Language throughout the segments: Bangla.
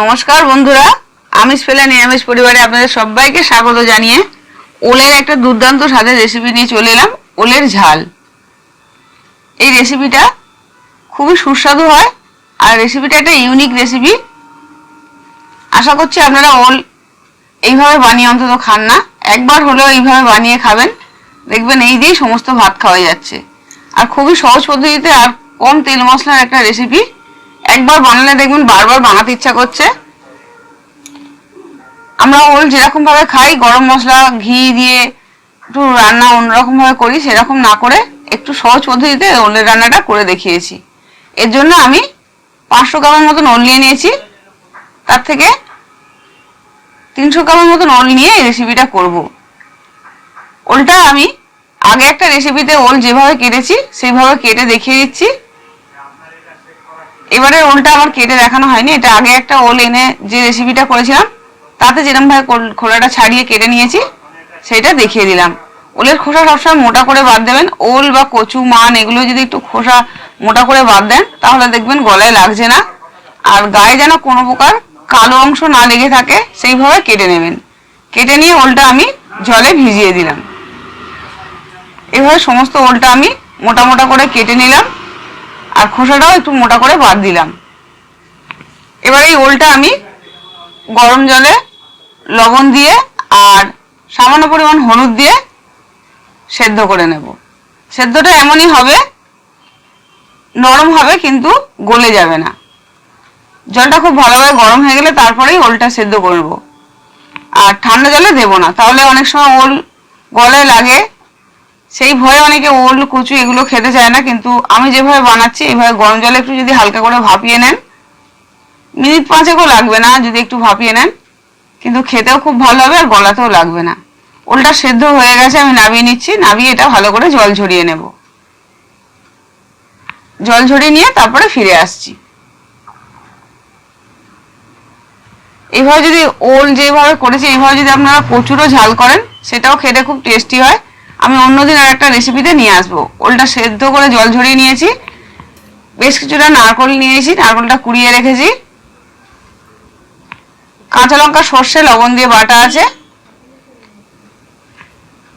নমস্কার বন্ধুরা। আমিষ ফেলে নিরামিষ পরিবারে আপনাদের সবাইকে স্বাগত জানিয়ে ওলের একটা দুর্দান্ত স্বাদের রেসিপি নিয়ে চলে এলাম, ওলের ঝাল। এই রেসিপিটা খুবই সুস্বাদু হয় আর রেসিপিটা একটা ইউনিক রেসিপি আশা করছি আপনারা ওল এইভাবে বানিয়ে অন্তত খান না। একবার হলেও এইভাবে বানিয়ে খাবেন। দেখবেন এই দিয়েই সমস্ত ভাত খাওয়া যাচ্ছে। আর খুবই সহজ পদ্ধতিতে আর কম তেল মশলার একটা রেসিপি একবার বানালে দেখবেন বারবার বানাতে ইচ্ছা করছে। আমরা ওল যেরকম ভাবে খাই, গরম মশলা, ঘি দিয়ে একটু রান্না অন্যরকম ভাবে করি, সেরকম না করে একটু সহজ পদ্ধতিতে ওলের রান্নাটা করে দেখিয়েছি। এর জন্য আমি পাঁচশো গ্রামের মতন ওল নিয়ে নিয়েছি। তার থেকে তিনশো গ্রামের মতন ওল নিয়ে এই রেসিপিটা করব। ওলটা আমি আগে একটা রেসিপিতে ওল যেভাবে কেটেছি, সেইভাবে কেটে দেখিয়ে দিচ্ছি। এবারে ওলটা আমার কেটে দেখানো হয়নি, এটা আগে একটা ওল এনে যে রেসিপিটা করেছিলাম, তাতে যেরকম ভাবে খোলাটা ছাড়িয়ে কেটে নিয়েছি সেটা দেখিয়ে দিলাম। ওলের খোসা সবসময় মোটা করে বাদ দেবেন, ওল বা কচু, মান এগুলো যদি একটু খোসা মোটা করে বাদ দেন, তাহলে দেখবেন গলায় লাগছে না। আর গায়ে যেন কোনো প্রকার কালো অংশ না লেগে থাকে, সেইভাবে কেটে নেবেন। কেটে নিয়ে ওলটা আমি জলে ভিজিয়ে দিলাম। এভাবে সমস্ত ওলটা আমি মোটা মোটা করে কেটে নিলাম। আর খোসাটাও একটু মোটা করে বাদ দিলাম। এবার এই ওলটা আমি গরম জলে লবণ দিয়ে আর সামান্য পরিমাণ হলুদ দিয়ে সেদ্ধ করে নেব। সেদ্ধটা এমনই হবে, নরম হবে কিন্তু গলে যাবে না। জলটা খুব ভালোভাবে গরম হয়ে গেলে তারপরেই ওলটা সেদ্ধ করব। আর ঠান্ডা জলে দেবো না, তাহলে অনেক সময় ওল গলায় লাগে সেই ভয়ে অনেকে ওল, কচু এগুলো খেতে চায় না, কিন্তু আমি যেভাবে বানাচ্ছি এইভাবে গরম জলে একটু যদি হালকা করে ভাপিয়ে নেন, মিনিট পাঁচেকও লাগবে না যদি একটু ভাপিয়ে নেন, কিন্তু খেতেও খুব ভালো হবে আর গলাতেও লাগবে না। ওলটা সেদ্ধ হয়ে গেছে, আমি নামিয়ে নিচ্ছি, নামিয়ে এটা ভালো করে জল ঝরিয়ে নেব। জল ঝরিয়ে নিয়ে তারপরে ফিরে আসছি। এইভাবে যদি ওল যেভাবে করেছি এইভাবে যদি আপনারা কচুরও ঝাল করেন, সেটাও খেতে খুব টেস্টি হয়। আমি অন্যদিন আর একটা রেসিপিতে নিয়ে আসব। ওলটা সেদ্ধ করে জল ঝরিয়ে নিয়েছি। বেশ কিছুটা নারকল নিয়েছি, নারকলটা কুড়িয়ে রেখেছি। কাঁচা লঙ্কা, সর্ষে, লবণ দিয়ে বাটা আছে।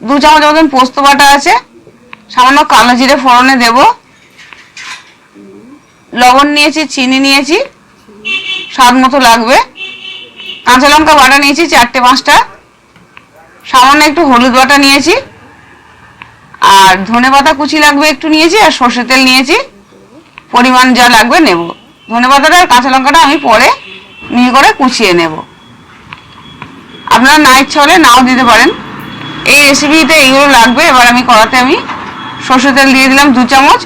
দু চামচ মতন পোস্ত বাটা আছে। সামান্য কালো জিরে ফোড়নে দেব। লবণ নিয়েছি, চিনি নিয়েছি। স্বাদ মতো লাগবে। কাঁচা লঙ্কা বাটা নিয়েছি চারটে, পাঁচটা। সামান্য একটু হলুদ বাটা নিয়েছি। আর ধনে পাতা কুচি লাগবে একটু নিয়েছি, আর সর্ষে তেল নিয়েছি। পরিমাণ যা লাগবে নেব। ধনে পাতাটা আর কাঁচা লঙ্কাটা আমি পরে মিহি করে কুচিয়ে নেব। আপনারা না ইচ্ছা হলে নাও দিতে পারেন। এই রেসিপিতে এইগুলো লাগবে। এবার আমি কড়াতে আমি সর্ষে তেল দিয়ে দিলাম দু চামচ।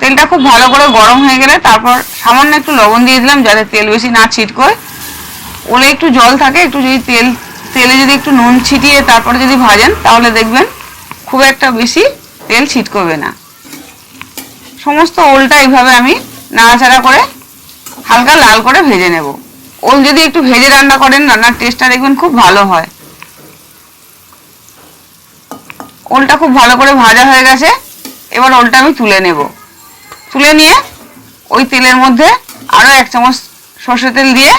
তেলটা খুব ভালো করে গরম হয়ে গেলে তারপর সামান্য একটু লবণ দিয়ে দিলাম যাতে তেল বেশি না ছিটকোয় ওলে একটু জল থাকে, একটু যদি তেল, তেলে যদি একটু নুন ছিটিয়ে তারপরে যদি ভাজেন তাহলে দেখবেন খুব একটা বেশি তেল ছিটকবে না। সমস্ত ওলটা এইভাবে আমি নাড়াচাড়া করে হালকা লাল করে ভেজে নেব। ওল যদি একটু ভেজে রান্না করেন, রান্নার টেস্টটা দেখবেন খুব ভালো হয়। ওলটা খুব ভালো করে ভাজা হয়ে গেছে। এবার ওলটা আমি তুলে নেব। তুলে নিয়ে ওই তেলের মধ্যে আরও এক চামচ সর্ষে তেল দিয়ে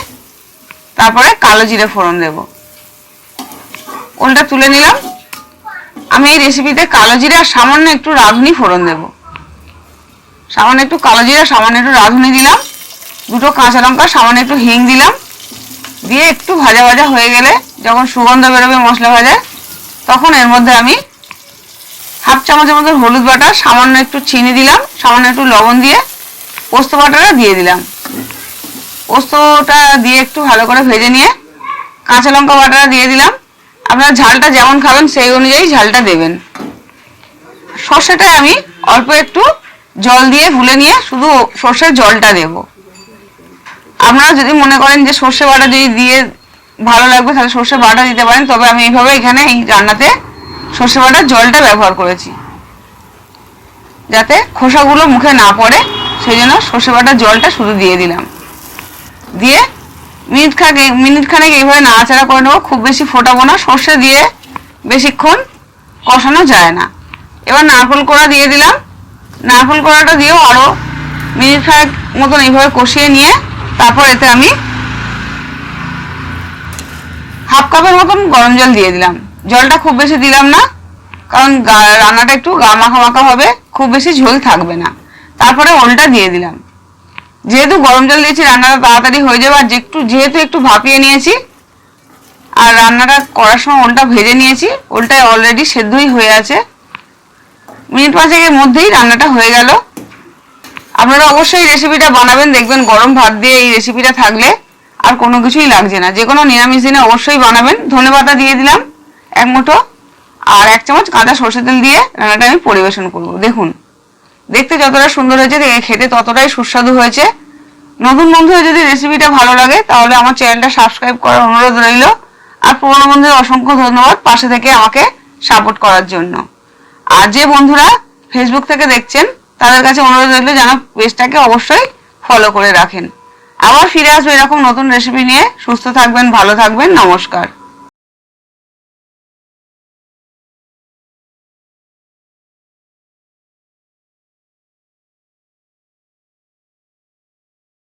তারপরে কালো জিরে ফোড়ন দেব। ওলটা তুলে নিলাম। আমি এই রেসিপিতে কালো জিরা সামান্য একটু রাঁধুনি ফোড়ন দেব। সামান্য একটু কালো জিরা সামান্য একটু রাঁধুনি দিলাম। দুটো কাঁচা লঙ্কা, সামান্য একটু হিং দিলাম। দিয়ে একটু ভাজা ভাজা হয়ে গেলে যখন সুগন্ধ বেরোবে, মশলা ভাজা, তখন এর মধ্যে আমি হাফ চামচের মতো হলুদ বাটা, সামান্য একটু চিনি দিলাম, সামান্য একটু লবণ দিয়ে পোস্ত বাটাটা দিয়ে দিলাম। পোস্তটা দিয়ে একটু ভালো করে ভেজে নিয়ে কাঁচা লঙ্কা বাটাটা দিয়ে দিলাম। আপনারা ঝালটা যেমন খাবেন সেই অনুযায়ী ঝালটা দেবেন। সর্ষেটায় আমি অল্প একটু জল দিয়ে গুলে নিয়ে শুধু সর্ষের জলটা দেব। আপনারা যদি মনে করেন যে সর্ষে বাটা যদি দিয়ে ভালো লাগবে, তাহলে সর্ষে বাটা দিতে পারেন। তবে আমি এইভাবে এখানে এই রান্নাতে সর্ষে বাটার জলটা ব্যবহার করেছি। যাতে খোসাগুলো মুখে না পড়ে, সেই জন্য সর্ষে বাটার জলটা শুধু দিয়ে দিলাম। দিয়ে মিনিট খানে মিনিট খানেক এইভাবে নাড়াচাড়া করে নেব। খুব বেশি ফোটাবো না, সর্ষে দিয়ে বেশিক্ষণ কষানো যায় না। এবার নারকোল কোড়া দিয়ে দিলাম। নারকোল কোড়াটা দিয়েও আরও মিনিট খানেক মতন এইভাবে কষিয়ে নিয়ে তারপর এতে আমি হাফ কাপের মতন গরম জল দিয়ে দিলাম। জলটা খুব বেশি দিলাম না, কারণ রান্নাটা একটু গা মাখা মাখা হবে, খুব বেশি ঝোল থাকবে না। তারপরে ওলটা দিয়ে দিলাম। যেহেতু গরম জল দিয়েছি, রান্নাটা তাড়াতাড়ি হয়ে যাবে। আর একটু যেহেতু একটু ভাপিয়ে নিয়েছি, আর রান্নাটা করার সময় ওলটা ভেজে নিয়েছি ওলটা অলরেডি সেদ্ধই হয়ে আছে। মিনিট পাঁচেকের মধ্যেই রান্নাটা হয়ে গেল। আপনারা অবশ্যই রেসিপিটা বানাবেন, দেখবেন গরম ভাত দিয়ে এই রেসিপিটা থাকলে আর কোনো কিছুই লাগছে না। যে কোনো নিরামিষ দিনে অবশ্যই বানাবেন। ধনে পাতা দিয়ে দিলাম, এক মুঠো, আর এক চামচ কাঁচা সর্ষে তেল দিয়ে রান্নাটা আমি পরিবেশন করব। দেখুন। দেখতে যতটা সুন্দর হয়েছে খেতে ততটাই সুস্বাদু হয়েছে। নতুন বন্ধুরা যদি রেসিপিটা ভালো লাগে, তাহলে আমার চ্যানেলটা সাবস্ক্রাইব করার অনুরোধ রইল। আর পুরোনো বন্ধুদের অসংখ্য ধন্যবাদ পাশে থেকে আমাকে সাপোর্ট করার জন্য। আর যে বন্ধুরা ফেসবুক থেকে দেখছেন, তাদের কাছে অনুরোধ রইল যেন পেজটাকে অবশ্যই ফলো করে রাখেন। আবার ফিরে আসব এরকম নতুন রেসিপি নিয়ে। সুস্থ থাকবেন, ভালো থাকবেন, নমস্কার।